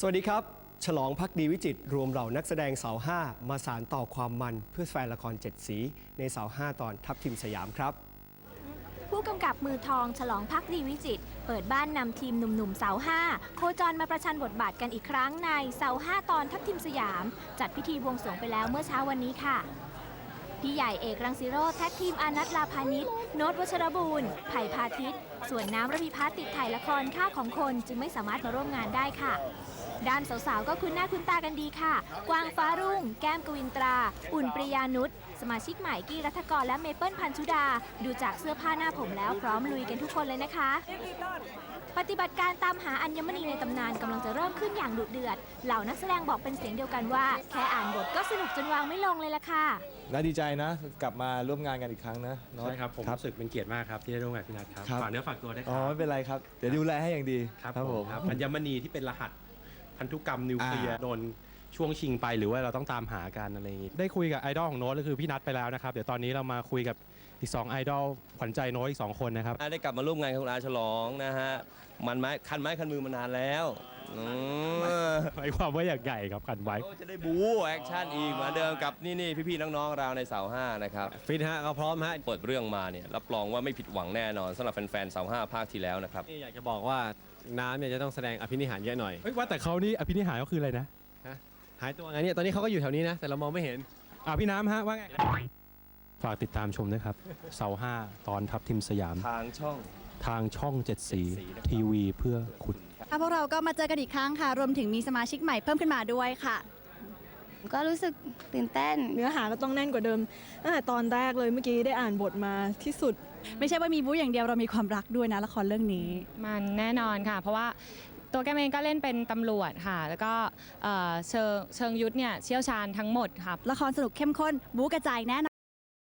สวัสดีครับ ฉลองพักดีวิจิตรวมเหล่านักแสดงเสาห้ามาสารต่อความมันเพื่อแฟนละครเจ็ดสี ในเสาห้าตอนทัพทิมสยามครับ ผู้กำกับมือทองฉลองพักดีวิจิต เปิดบ้านนำทีมหนุ่มๆเสาห้าโคจรมาประชันบทบาทกันอีกครั้งในเสาห้าตอนทัพทิมสยาม จัดพิธีบวงสรวงไปแล้วเมื่อเช้าวันนี้ค่ะ พี่ใหญ่เอกรังสิโรธแท็กทีมอานัทลาพานิชโนตวัชรบูรณ์ไผ่พาทิต ส่วนน้ำระพิพัฒน์ติดถ่ายละครค่าของคนจึงไม่สามารถมาร่วมงานได้ค่ะ ด้านสาวๆ ก็คุ้นหน้าคุ้นตากันดีค่ะ กวางฟ้ารุ่ง แก้มกวินตรา อุ่นปริยานุชสมาชิกใหม่กี้รัฐกรและเมเปิลพันชุดา ดูจากเสื้อผ้าหน้าผมแล้วพร้อมลุยกันทุกคนเลยนะคะ ปฏิบัติการตามหาอัญมณีในตำนานกำลังจะเริ่มขึ้นอย่างดุเดือด เหล่านักแสดงบอกเป็นเสียงเดียวกันว่า แค่อ่านบทก็สนุกจนวางไม่ลงเลยล่ะค่ะ น่าดีใจนะ กลับมาร่วมงานกันอีกครั้งนะเนาะ ใช่ครับ ผมรู้สึกเป็นเกียรติมากครับที่ได้ร่วมงานกับพี่นัทครับครับ ฝากเนื้อฝากตัวด้วยคอ๋อรับไม่เป็นไรครับ เดี๋ยวดูแลให้อย่างดีครับผมครับอัญมณีที่เป็นรหัสพันธุกรรมนิวเคลียร์อ่าโดนช่วงชิงไปหรือว่าเราต้องตามหากันอะไรอย่างงี้ได้คุยกับไอดอลของโน้ตก็คือพี่นัทไปแล้วนะครับเดี๋ยวตอนนี้เรามาคุยกับอีก2ไอดอลขวัญใจโน้ตอีก2คนนะครับ ได้กลับมาร่วมงานกับคุณอาฉลองนะฮะ มันไม้คันไม้คันมือมานานแล้วอืม หมายความว่าอย่างใหญ่ครับกันไว้โอ้จะได้บู๊แอคชั่นอีกเหมือนเดิมกับนี่นี่พี่ๆน้องๆเราในเสาห้านะครับฟิตฮะก็พร้อมฮะเปิดเรื่องมาเนี่ยรับรองว่าไม่ผิดหวังแน่นอนสำหรับแฟนๆเสาห้าภาคที่แล้วนะครับนี่อยากจะบอกว่าน้ำเนี่ยจะต้องแสดงอภินิหารเยอะหน่อยเฮ้ยว่าแต่เขานี่อภินิหารก็คืออะไรนะหายตัวไงเนี่ยตอนนี้เขาก็อยู่แถวนี้นะแต่เรามองไม่เห็นอ่าพี่น้ำฮะว่าไงฝากติดตามชมด้วยครับเสาห้าตอนทัพทิมสยามทางช่องทางช่องเจ็ดสีสีนะครับทีวีเพื่อคุณค่ะ พวกเราก็มาเจอกันอีกครั้งค่ะ รวมถึงมีสมาชิกใหม่เพิ่มขึ้นมาด้วยค่ะ ก็รู้สึกตื่นเต้น เนื้อหาก็ต้องแน่นกว่าเดิมตั้งแต่ตอนแรกเลยเมื่อกี้ได้อ่านบทมาที่สุด ไม่ใช่ว่ามีบู๊อย่างเดียวเรามีความรักด้วยนะละครเรื่องนี้ มันแน่นอนค่ะ เพราะว่าตัวแกมเองก็เล่นเป็นตำรวจค่ะ แล้วก็เอ่อเชิงเชิงยุทธเนี่ยเชี่ยวชาญทั้งหมดค่ะ ละครสนุกเข้มข้นบู๊กระจายแน่นอน